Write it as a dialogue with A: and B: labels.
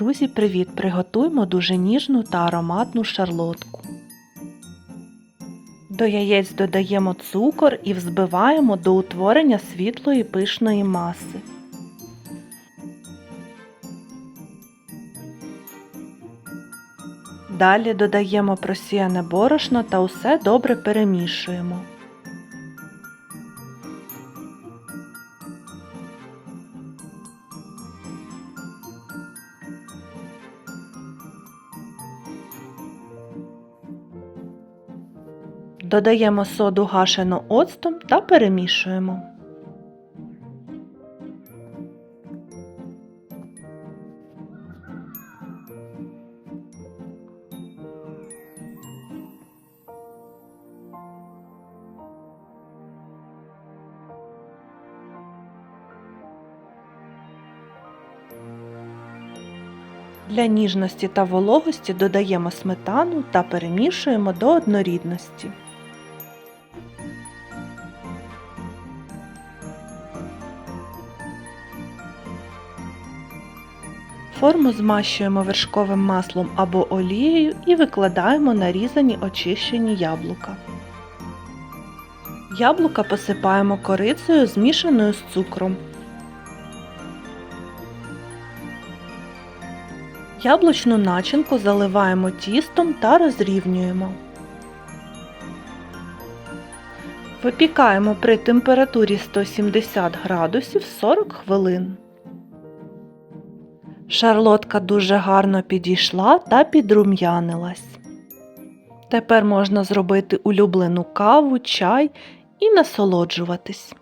A: Друзі, привіт! Приготуємо дуже ніжну та ароматну шарлотку. До яєць додаємо цукор і взбиваємо до утворення світлої пишної маси. Далі додаємо просіяне борошно та усе добре перемішуємо. Додаємо соду гашену оцтом та перемішуємо. Для ніжності та вологості додаємо сметану та перемішуємо до однорідності. Форму змащуємо вершковим маслом або олією і викладаємо нарізані очищені яблука. Яблука посипаємо корицею змішаною з цукром. Яблучну начинку заливаємо тістом та розрівнюємо. Випікаємо при температурі 170 градусів 40 хвилин. Шарлотка дуже гарно підійшла та підрум'янилась. Тепер можна зробити улюблену каву, чай і насолоджуватись.